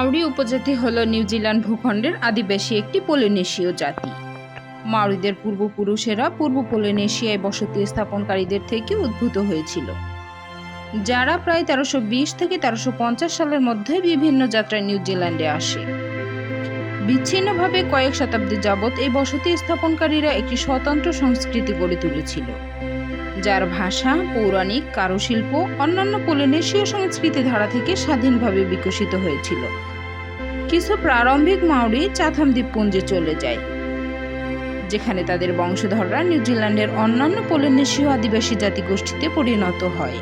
Maori উপজাতি হল New Zealand ভূখণ্ডের আদিবাসী একটি পলিনেশীয় জাতি। মাউরিদের পূর্বপুরুষেরা পূর্ব পলিনেশিয়ায় বসতি স্থাপনকারীদের থেকে উদ্ভূত হয়েছিল। যারা প্রায় তেরোশো বিশ থেকে তেরোশো পঞ্চাশ সালের মধ্যে বিভিন্ন যাত্রায় নিউজিল্যান্ডে আসে। বিচ্ছিন্নভাবে কয়েক শতাব্দী যাবৎ এই বসতি স্থাপনকারীরা একটি স্বতন্ত্র সংস্কৃতি গড়ে তুলেছিল। যার ভাষা, পৌরাণিক, কারুশিল্প, অন্যান্য পলিনেশীয় সংস্কৃতি ধারা থেকে স্বাধীনভাবে বিকশিত হয়েছিল। কিছু প্রারম্ভিক মাউরি চাথাম দ্বীপপুঞ্জে চলে যায়, যেখানে তাদের বংশধররা নিউজিল্যান্ডের অন্যান্য পলিনেশীয় আদিবাসী জাতিগোষ্ঠীতে পরিণত হয়।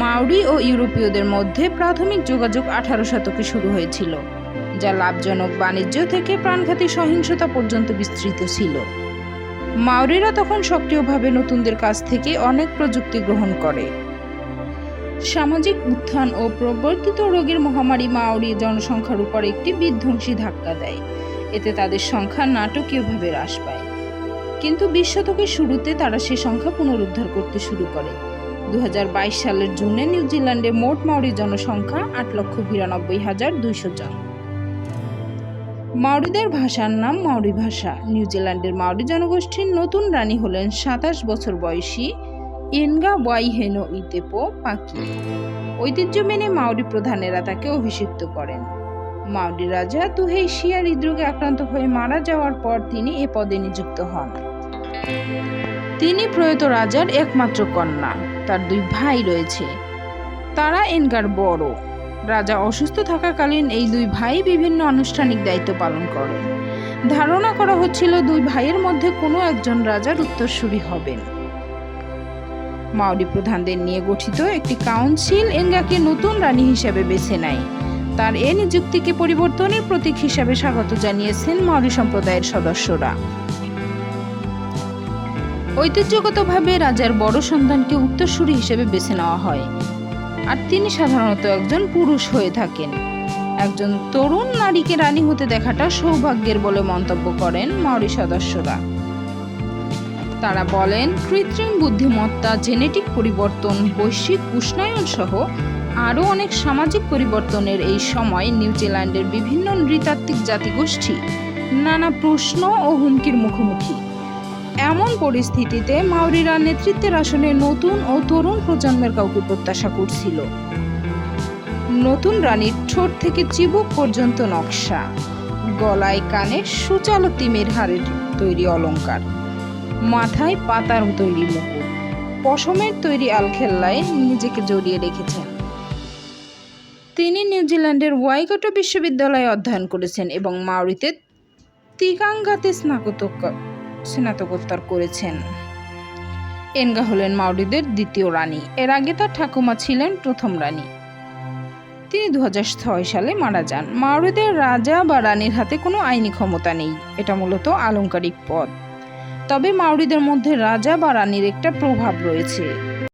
মাউরি ও ইউরোপীয়দের মধ্যে প্রাথমিক যোগাযোগ আঠারো শতকে শুরু হয়েছিল, যা লাভজনক বাণিজ্য থেকে প্রাণঘাতী সহিংসতা পর্যন্ত বিস্তৃত ছিল। মাউরিরা তখন সক্রিয়ভাবে নতুনদের কাছ থেকে অনেক প্রযুক্তি গ্রহণ করে। সামাজিক উত্থান ও প্রবর্তিত রোগের মহামারী মাউরি জনসংখ্যার উপর একটি বিধ্বংসী ধাক্কা দেয়। এতে তাদের সংখ্যা নাটকীয়ভাবে হ্রাস পায়। কিন্তু বিশ শতকের শুরুতে তারা সে সংখ্যা পুনরুদ্ধার করতে শুরু করে। দু হাজার বাইশ সালের জুনে নিউজিল্যান্ডে মোট মাউরি জনসংখ্যা আট লক্ষ বিরানব্বই হাজার দুইশো জন। মাউরিদের ভাষার নাম মাউরি ভাষা। নিউজিল্যান্ডের মাউরি জনগোষ্ঠীর নতুন রানী হলেন সাতাশ বছর বয়সী ইনগা ওয়াইহেনো ইতেপো পাকি। ঐতিহ্য মেনে মাউরি প্রধানেরা তাকে অভিষিক্ত করেন। মাউরি রাজা তুহেই শিয়া হৃদরোগে আক্রান্ত হয়ে মারা যাওয়ার পর তিনি এ পদে নিযুক্ত হন। তিনি প্রয়াত রাজার একমাত্র কন্যা, তার দুই ভাই রয়েছে। তারা এনগার বড়। রাজা অসুস্থ থাকাকালীন এই দুই ভাই বিভিন্ন আনুষ্ঠানিক দায়িত্ব পালন করেন। ধারণা করা হচ্ছিল দুই ভাইয়ের মধ্যে কোনো একজন রাজার উত্তরসূরি হবেন। মাউরি প্রধানদের নিয়ে গঠিত একটি কাউন্সিল এঙ্গাকে নতুন রানী হিসেবে বেছে নেয়। তার এ নিযুক্তিকে পরিবর্তনের প্রতীক হিসাবে স্বাগত জানিয়েছেন মাউরি সম্প্রদায়ের সদস্যরা। ঐতিহ্যগতভাবে রাজার বড় সন্তানকে উত্তরসূরি হিসেবে বেছে নেওয়া হয়। আর তিনি সাধারণত একজন পুরুষ হয়ে থাকেন। একজন তরুণ নারীকে রানী হতে দেখাটা সৌভাগ্যের বলে মন্তব্য করেন মাউরি সদস্যরা। তারা বলেন, কৃত্রিম বুদ্ধিমত্তা, জেনেটিক পরিবর্তন, বৈশ্বিক উষ্ণায়ন সহ আরও অনেক সামাজিক পরিবর্তনের এই সময় নিউজিল্যান্ডের বিভিন্ন নৃতাত্ত্বিক জাতিগোষ্ঠী নানা প্রশ্ন ও হুমকির মুখোমুখি। এমন পরিস্থিতিতে মাউরিরা নেতৃত্বের আসনে নতুন ও তরুণ প্রজন্মের কাউকে প্রত্যাশা করছিল। নতুন রানীর ঠোঁট থেকে চিবুক পর্যন্ত নকশা। গলায় কানে সুচালো তিমের হারের তৈরি অলংকার। মাথায় পাতার তৈরি মুকুট। পশমের তৈরি আলখেল্লায় নিজেকে জড়িয়ে রেখেছেন। তিনি নিউজিল্যান্ডের ওয়াইকটো বিশ্ববিদ্যালয়ে অধ্যয়ন করেছেন এবং মাউরিতে তিকাঙ্গাতে স্নাতক স্নাতকোত্তর করেছেন। এনগা হলেন মাউরিদের দ্বিতীয় রানী। এর আগে তার ঠাকুমা ছিলেন প্রথম রানী। তিনি দু হাজার ছয় সালে মারা যান। মাউরিদের রাজা বা রানীর হাতে কোনো আইনি ক্ষমতা নেই। এটা মূলত আলংকারিক পদ তবে মাউরিদের মধ্যে রাজা বা রানীর একটা প্রভাব রয়েছে।